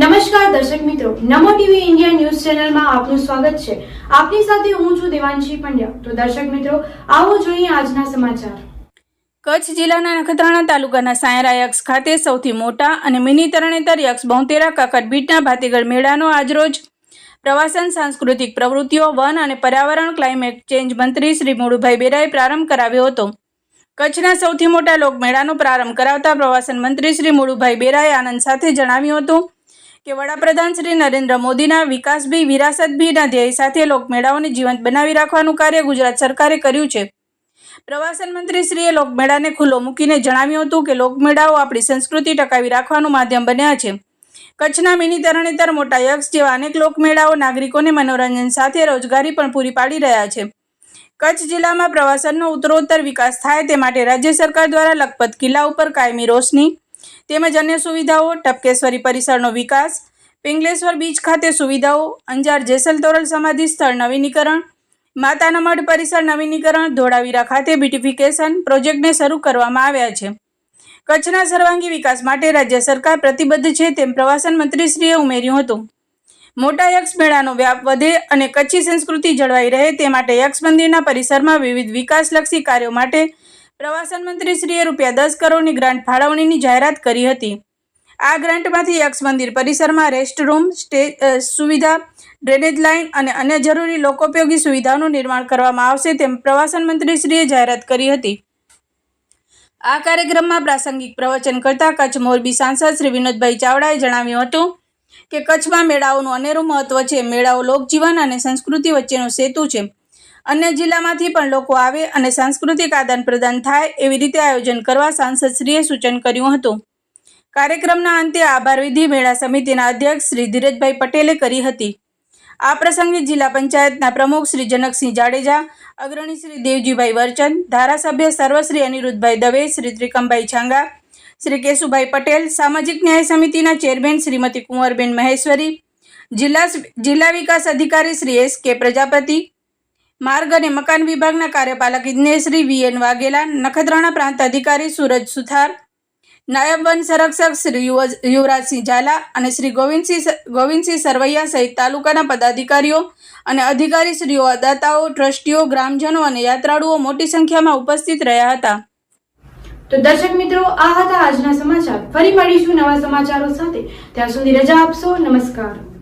નમસ્કાર દર્શક મિત્રો, નમો ટીવી ઇન્ડિયા ન્યૂઝ ચેનલમાં આપનું સ્વાગત છે. આપની સાથે હું છું દેવાંશી પંડ્યા. તો દર્શક મિત્રો, આવો જોઈએ આજના સમાચાર. કચ્છ જિલ્લાના નખત્રાણા તાલુકાના સાયરા યક્ષ ખાતે સૌથી મોટા અને મિની તરણેતર યક્ષ બોતેરા કાકડ બીટના ભાતીગઢ મેળાનો આજરોજ પ્રવાસન, સાંસ્કૃતિક પ્રવૃત્તિઓ, વન અને પર્યાવરણ, ક્લાઇમેટ ચેન્જ મંત્રી શ્રી મોડુભાઈ બેરાએ પ્રારંભ કરાવ્યો હતો. કચ્છના સૌથી મોટા લોકમેળાનો પ્રારંભ કરાવતા પ્રવાસન મંત્રી શ્રી મોડુભાઈ બેરાએ આનંદ સાથે જણાવ્યું હતું. કે વડાપ્રધાન શ્રી નરેન્દ્ર મોદીના વિકાસ ભી, વિરાસત ભીના ધ્યેય સાથે લોકમેળાઓને જીવંત બનાવી રાખવાનું કાર્ય ગુજરાત સરકારે કર્યું છે. પ્રવાસન મંત્રી શ્રીએ લોકમેળાને ખુલ્લો મૂકીને જણાવ્યું હતું કે લોકમેળાઓ આપણી સંસ્કૃતિ ટકાવી રાખવાનું માધ્યમ બન્યા છે. કચ્છના મિની તરણેતર મોટા યક્ષ જેવા અનેક લોકમેળાઓ નાગરિકોને મનોરંજન સાથે રોજગારી પણ પૂરી પાડી રહ્યા છે. કચ્છ જિલ્લામાં પ્રવાસનનો ઉત્તરોત્તર વિકાસ થાય તે માટે રાજ્ય સરકાર દ્વારા લખપત કિલ્લા ઉપર કાયમી રોશની તેમજ અન્ય સુવિધાઓ, ટપકેશ્વરી પરિસરનો વિકાસ, પિંગલેશ્વર બીચ ખાતે સુવિધાઓ, અંજાર જેસલ તોરલ સમાધિ સ્થળ નવીનીકરણ, માતાના મઢ પરિસર નવીનીકરણ, ધોળાવીરા ખાતે બ્યુટિફિકેશન પ્રોજેક્ટને શરૂ કરવામાં આવ્યા છે. કચ્છના સર્વાંગી વિકાસ માટે રાજ્ય સરકાર પ્રતિબદ્ધ છે તેમ પ્રવાસન મંત્રીશ્રીએ ઉમેર્યું હતું. મોટા યક્ષ મેળાનો વ્યાપ વધે અને કચ્છી સંસ્કૃતિ જળવાઈ રહે તે માટે યક્ષ મંદિરના પરિસરમાં વિવિધ વિકાસલક્ષી કાર્યો માટે પ્રવાસન મંત્રીશ્રીએ રૂપિયા દસ કરોડની ગ્રાન્ટ ફાળવણીની જાહેરાત કરી હતી. આ ગ્રાન્ટમાંથી યક્ષ મંદિર પરિસરમાં રેસ્ટ રૂમ, સ્ટે સુવિધા, ડ્રેનેજ લાઇન અને અન્ય જરૂરી લોકોપયોગી સુવિધાઓનું નિર્માણ કરવામાં આવશે તેમ પ્રવાસન મંત્રીશ્રીએ જાહેરાત કરી હતી. આ કાર્યક્રમમાં પ્રાસંગિક પ્રવચન કરતા કચ્છ મોરબી સાંસદ શ્રી વિનોદભાઈ ચાવડાએ જણાવ્યું હતું કે કચ્છમાં મેળાઓનું અનેરું મહત્વ છે. મેળાઓ લોકજીવન અને સંસ્કૃતિ વચ્ચેનો સેતુ છે. અન્ય જિલ્લામાંથી પણ લોકો આવે અને સાંસ્કૃતિક આદાન પ્રદાન થાય એવી રીતે આયોજન કરવા સાંસદશ્રીએ સૂચન કર્યું હતું. કાર્યક્રમના અંતે આભાર વિધિ મેળા સમિતિના અધ્યક્ષ શ્રી ધીરજભાઈ પટેલે કરી હતી. આ પ્રસંગે જિલ્લા પંચાયતના પ્રમુખ શ્રી જનકસિંહ જાડેજા, અગ્રણી શ્રી દેવજીભાઈ વરચંદ ધારાસભ્ય સર્વશ્રી અનિરુદ્ધભાઈ દવે, શ્રી ત્રિકમભાઈ છાંગા, શ્રી કેશુભાઈ પટેલ, સામાજિક ન્યાય સમિતિના ચેરમેન શ્રીમતી કુંવરબેન મહેશ્વરી, જિલ્લા જિલ્લા વિકાસ અધિકારી શ્રી એસ કે પ્રજાપતિ માર્ગ અને મકાન વિભાગના કાર્યપાલક ઇજ્ઞેશ્રી વીએન વાઘેલા, નખત્રાણા પ્રાંત અધિકારી સુરજ સુથાર, નાયબ વન સંરક્ષક શ્રી યુવ- યુવરાજસિંહ ઝાલા અને શ્રી ગોવિંદસિંહ ગોવિંદસિંહ સરવૈયા સહિત તાલુકાના પદાધિકારીઓ અને અધિકારીશ્રીઓ દાતાઓ ટ્રસ્ટીઓ, ગ્રામજનો અને યાત્રાળુઓ મોટી સંખ્યામાં ઉપસ્થિત રહ્યા હતા. તો દર્શક મિત્રો, આ હતા આજના સમાચાર. ફરી મળીશું નવા સમાચારો સાથે. ત્યાં સુધી રજા આપશો. નમસ્કાર.